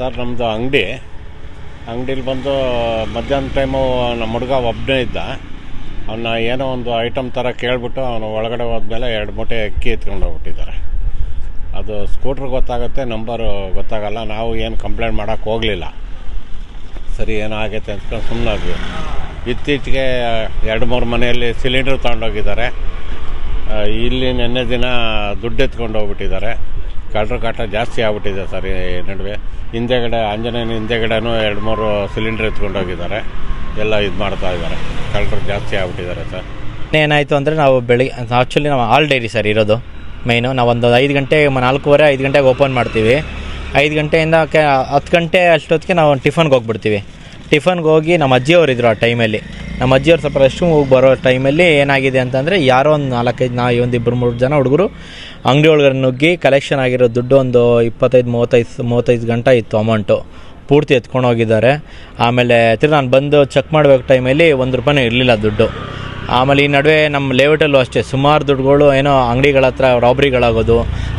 Sir ನಮ್ಮದು ಅಂಗಡಿ. ಅಂಗಡೀಲಿ ಬಂದು ಮಧ್ಯಾಹ್ನ ಟೈಮು ನಮ್ಮ ಹುಡುಗ ಒಬ್ಬನೇ ಇದ್ದ. ಅವನ್ನ ಏನೋ ಒಂದು ಐಟಮ್ ಥರ ಕೇಳಿಬಿಟ್ಟು ಅವನು ಒಳಗಡೆ ಹೋದ್ಮೇಲೆ ಎರಡು ಮೂಟೆ ಅಕ್ಕಿ ಎತ್ಕೊಂಡು ಹೋಗ್ಬಿಟ್ಟಿದ್ದಾರೆ. ಅದು ಸ್ಕೂಟ್ರ್ ಗೊತ್ತಾಗುತ್ತೆ ನಂಬರು ಗೊತ್ತಾಗಲ್ಲ, ನಾವು ಏನು ಕಂಪ್ಲೇಂಟ್ ಮಾಡೋಕ್ಕೆ ಹೋಗಲಿಲ್ಲ. ಸರಿ, ಏನಾಗೈತೆ ಅಂದ್ಕೊಂಡು ಸುಮ್ಮನಾದ್ವಿ ಇತ್ತೀಚೆಗೆ ಎರಡು ಮೂರು ಮನೆಯಲ್ಲಿ ಸಿಲಿಂಡ್ರ್ ತೊಗೊಂಡೋಗಿದ್ದಾರೆ. ಇಲ್ಲಿ ನಿನ್ನೆ ದಿನ ದುಡ್ಡು ಎತ್ಕೊಂಡು ಹೋಗ್ಬಿಟ್ಟಿದ್ದಾರೆ. ಕಳ್ಳರ ಕಾಟ ಜಾಸ್ತಿ ಆಗ್ಬಿಟ್ಟಿದೆ ಸರ್ ಈ ನಡುವೆ. ಹಿಂದೆಗಡೆ, ಆಂಜನೇಯನ ಹಿಂದೆಗಡೆನೂ ಎರಡು ಮೂರು ಸಿಲಿಂಡರ್ ಎತ್ಕೊಂಡು ಹೋಗಿದ್ದಾರೆ. ಎಲ್ಲ ಇದು ಮಾಡ್ತಾ ಇದ್ದಾರೆ. ಕಳ್ಳರು ಜಾಸ್ತಿ ಆಗ್ಬಿಟ್ಟಿದ್ದಾರೆ ಸರ್. ಏನಾಯಿತು ಅಂದರೆ ನಾವು ಬೆಳಿಗ್ಗೆ ಆ್ಯಕ್ಚುಲಿ ನಾವು ಆಲ್ ಡೈರಿ ಸರ್ ಇರೋದು. ಮೈನು ನಾವು ಒಂದು ಐದು ಗಂಟೆ, ನಾಲ್ಕೂವರೆ, ಐದು ಗಂಟೆಗೆ ಓಪನ್ ಮಾಡ್ತೀವಿ. ಐದು ಗಂಟೆಯಿಂದ ಕೆ, ಹತ್ತು ಗಂಟೆ ಅಷ್ಟೊತ್ತಿಗೆ ನಾವು ಟಿಫನ್ಗೆ ಹೋಗ್ಬಿಡ್ತೀವಿ. ಟಿಫನ್ಗೆ ಹೋಗಿ ನಮ್ಮ ಅಜ್ಜಿಯವರು ಇದ್ರು ಆ ಟೈಮಲ್ಲಿ ನಮ್ಮ ಅಜ್ಜಿಯವ್ರು ಸ್ವಲ್ಪ ರೆಸ್ಟ್ ಹೋಗಿ ಬರೋ ಟೈಮಲ್ಲಿ ಏನಾಗಿದೆ ಅಂತಂದರೆ ಯಾರೋ ಒಂದು ನಾಲ್ಕೈದು ನಾ ಒಂದು ಇಬ್ಬರು ಮೂರು ಜನ ಹುಡುಗರು ಅಂಗಡಿ ಒಳಗಡೆ ನುಗ್ಗಿ ಕಲೆಕ್ಷನ್ ಆಗಿರೋ ದುಡ್ಡು ಒಂದು ಇಪ್ಪತ್ತೈದು, ಮೂವತ್ತೈದು ಮೂವತ್ತೈದು ಗಂಟೆ ಇತ್ತು ಅಮೌಂಟು ಪೂರ್ತಿ ಎತ್ಕೊಂಡು ಹೋಗಿದ್ದಾರೆ. ಆಮೇಲೆ ತಿರ್ಗಿ ನಾನು ಬಂದು ಚೆಕ್ ಮಾಡಬೇಕು ಟೈಮಲ್ಲಿ ಒಂದು ರೂಪಾಯಿ ಇರಲಿಲ್ಲ ದುಡ್ಡು. ಆಮೇಲೆ ಈ ನಡುವೆ ನಮ್ಮ ಲೇಔಟಲ್ಲೂ ಅಷ್ಟೇ, ಸುಮಾರು ದುಡ್ಡುಗಳು ಏನೋ ಅಂಗಡಿಗಳ ಹತ್ರ ರಾಬ್ರಿಗಳಾಗೋದು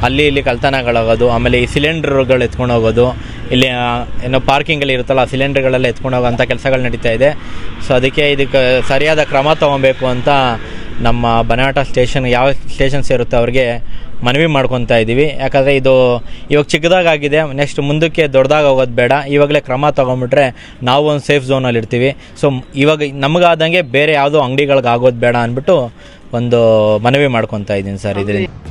ಅಲ್ಲಿ ಇಲ್ಲಿ ಕಳ್ತನಗಳಾಗೋದು, ಆಮೇಲೆ ಈ ಸಿಲಿಂಡರ್ಗಳು ಎತ್ಕೊಂಡು ಹೋಗೋದು. ಇಲ್ಲಿ ಏನೋ ಪಾರ್ಕಿಂಗಲ್ಲಿ ಇರುತ್ತಲ್ಲ ಸಿಲಿಂಡರ್ಗಳೆಲ್ಲ ಎತ್ಕೊಂಡು ಹೋಗೋಂಥ ಕೆಲಸಗಳು ನಡೀತಾ ಇದೆ. ಸೊ ಅದಕ್ಕೆ ಇದಕ್ಕೆ ಸರಿಯಾದ ಕ್ರಮ ತೊಗೊಬೇಕು ಅಂತ ನಮ್ಮ ಬನಾಟ ಸ್ಟೇಷನ್ ಯಾವ ಸ್ಟೇಷನ್ ಸೇರುತ್ತೆ ಅವ್ರಿಗೆ ಮನವಿ ಮಾಡ್ಕೊತಾ ಇದ್ದೀವಿ ಯಾಕಂದರೆ ಇದು ಇವಾಗ ಚಿಕ್ಕದಾಗಿದೆ ನೆಕ್ಸ್ಟ್ ಮುಂದಕ್ಕೆ ದೊಡ್ಡದಾಗಿ ಹೋಗೋದು ಬೇಡ. ಇವಾಗಲೇ ಕ್ರಮ ತೊಗೊಂಬಿಟ್ರೆ ನಾವು ಒಂದು ಸೇಫ್ ಝೋನಲ್ಲಿ ಇರ್ತೀವಿ. ಸೊ ಇವಾಗ ನಮಗಾದಂಗೆ ಬೇರೆ ಯಾವುದೋ ಅಂಗಡಿಗಳಿಗೆ ಆಗೋದು ಬೇಡ ಅಂದ್ಬಿಟ್ಟು ಒಂದು ಮನವಿ ಮಾಡ್ಕೊತಾ ಇದ್ದೀನಿ ಸರ್ ಇದರಿಂದ.